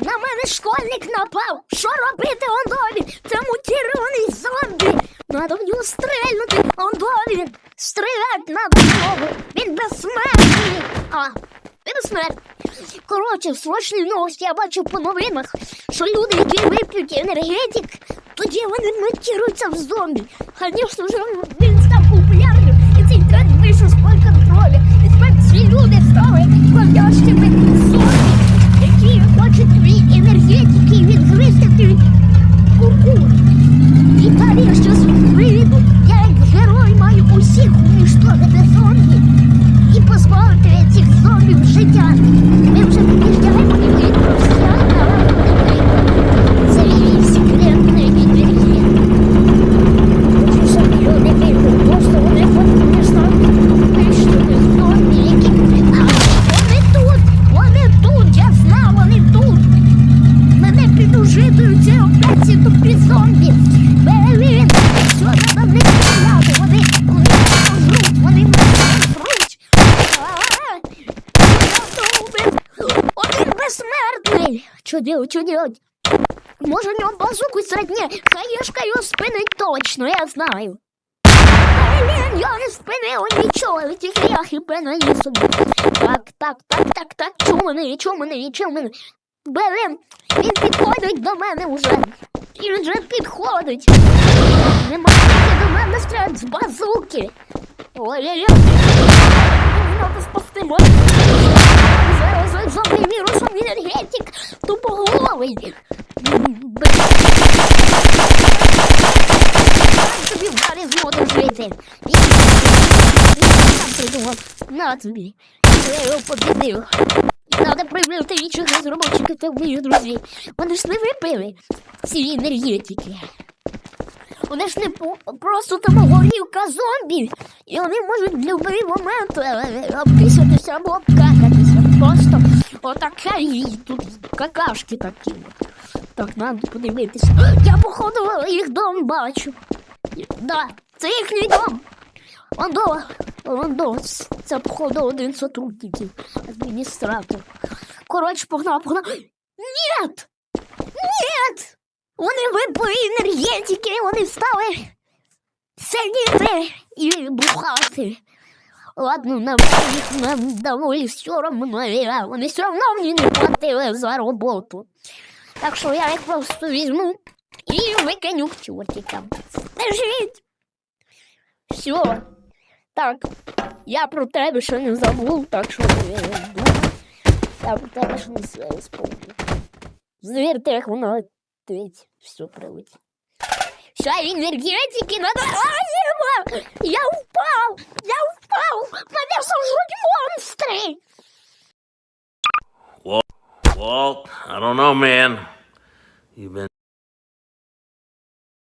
на мене школьник напав. Що робити, ондові? Це мутірований зомбі. Надо в нього стрельнути, ондові. Стріляти надо в. Він безсмертний. А, він безсмертний. Коротше, срочні новості я бачив по новинах, що люди, які вип'ють енергетик, тоді вони мутіруються в зомбі. Звісно, вже він підужитують ці тупі зомбі. Блін, що треба не. Може, в нього базуку середнє, хаєшка його спинить точно, я знаю. Блін, я не спинив нічого, тільки я хіба наїв собі. Так, так, так, так, так, чому мене, чому мене, чому мене? Блін, він підходить до мене вже. Він вже підходить. Нема до мене стріляти з базуки. Ой-ой-ой. Треба спасти мене. Зараз зомбі вірусом енергетик тупоголовий. Тобі в барі змоту жити. Я сам придумав. На тобі. Я його побідив. Надо проявити інших розробників та мої друзі. Вони ж не випили ці енергетики. Вони ж не просто там горілка зомбі, і вони можуть в будь-який момент е, або обкакатися. Просто отака тут какашки такі. Так, надо подивитися. Я походу їх дом бачу. Да, це їхній дом. Ондо, ондо, це походу один сотрудників, адміністратор. Коротше, погнав, погнав. Нет! Нет! Вони випили енергетики, вони стали сидіти і бухати. Ладно, на їх нам доволі соромно, я- вони все одно мені не платили за роботу. Так що я їх просто візьму і викиню к чортикам. Держіть! Все. Так, я про тебе ще не забув, так що не думай. Я про тебе ще не все сповню. Звірте, як воно летить, все прилетить. Все, енергетики надо... Я упав! Я упав! Мене сожруть монстри! Walt, I don't know, man. You've been